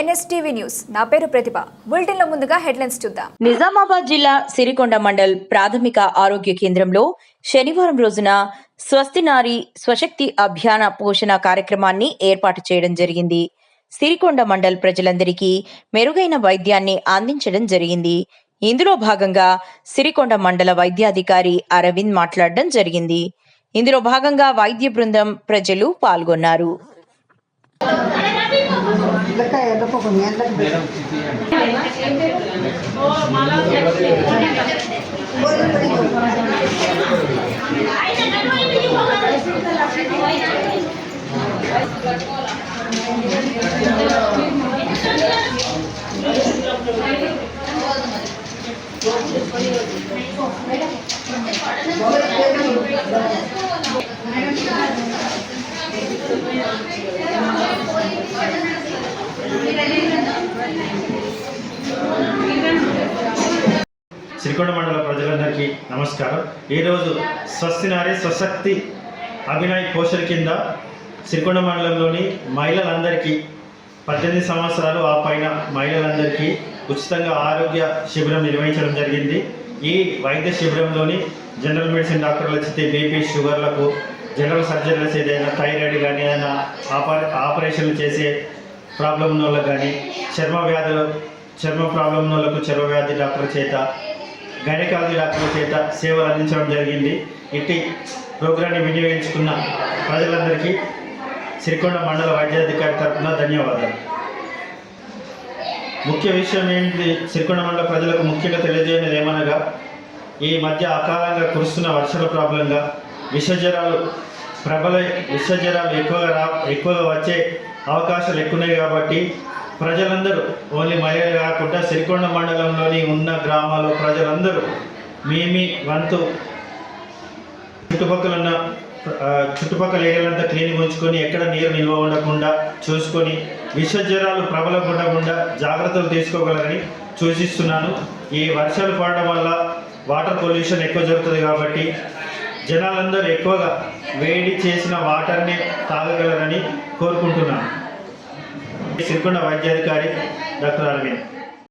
NSTV news. నా పేరు ప్రతిభ. బులెటిన్లో ముందుగా హెడ్లైన్స్ చూద్దాం. నిజామాబాద్ జిల్లా సిరికొండ మండల్ ప్రాథమిక ఆరోగ్య కేంద్రంలో శనివారం రోజున స్వస్తి నారి స్వశక్తి అభియాన పోషణ కార్యక్రమాన్ని ఏర్పాటు చేయడం జరిగింది. సిరికొండ మండల్ ప్రజలందరికీ మెరుగైన వైద్యాన్ని అందించడం జరిగింది. ఇందులో భాగంగా సిరికొండ మండల వైద్యాధికారి అరవింద్ మాట్లాడడం జరిగింది. ఇందులో భాగంగా వైద్య బృందం ప్రజలు పాల్గొన్నారు. లెక్క ఎల్లకో కొన్ని ఎండకు శ్రీకొండ మండల ప్రజలందరికీ నమస్కారం. ఈరోజు స్వస్తి నారి స్వశక్తి అభినయ్ పోషణ కింద శ్రీకొండ మండలంలోని మహిళలందరికీ పద్దెనిమిది సంవత్సరాలు ఆ పైన మహిళలందరికీ ఉచితంగా ఆరోగ్య శిబిరం నిర్వహించడం జరిగింది. ఈ వైద్య శిబిరంలోని జనరల్ మెడిసిన్ డాక్టర్లు వచ్చితే బీపీ షుగర్లకు జనరల్ సర్జరీలు ఏదైనా థైరాయిడ్ కానీ ఏదైనా ఆపరే ఆపరేషన్లు చేసే ప్రాబ్లం ఉన్న వాళ్ళకి కానీ చర్మ వ్యాధులు చర్మ ప్రాబ్లం ఉన్న వాళ్ళకు చర్మ వ్యాధి డాక్టర్ చేత గైనకాలజీ డాక్టర్ చేత సేవలు అందించడం జరిగింది. ఇట్టి ప్రోగ్రాన్ని వినియోగించుకున్న ప్రజలందరికీ సిరికొండ మండల వైద్యాధికారి తరఫున ధన్యవాదాలు. ముఖ్య విషయం ఏంటి? సిరికొండ మండల ప్రజలకు ముఖ్యంగా తెలియజేయనిది ఏమనగా ఈ మధ్య అకాలంగా కురుస్తున్న వర్షాల ప్రాబ్లంగా విషజ్వరాలు ప్రబల విషజ్వరాలు ఎక్కువగా రా ఎక్కువగా వచ్చే అవకాశాలు ఎక్కువ ఉన్నాయి కాబట్టి ప్రజలందరూ ఓన్లీ మహిళలు కాకుండా సిరికొండ మండలంలోని ఉన్న గ్రామాల ప్రజలందరూ మీ వంతు చుట్టుపక్కల ఉన్న చుట్టుపక్కల ఏరియాలంతా క్లీన్ ఉంచుకొని ఎక్కడ నీరు నిల్వ ఉండకుండా చూసుకొని విషజ్వరాలు ప్రబలం ఉండకుండా జాగ్రత్తలు తీసుకోగలరని సూచిస్తున్నాను. ఈ వర్షాలు పడడం వల్ల వాటర్ పొల్యూషన్ ఎక్కువ జరుగుతుంది కాబట్టి జనాలందరూ ఎక్కువగా వేడి చేసిన వాటర్ని తాగగలరని కోరుకుంటున్నాను. సిరికొండ వైద్యాధికారి డాక్టర్ అరవింద్.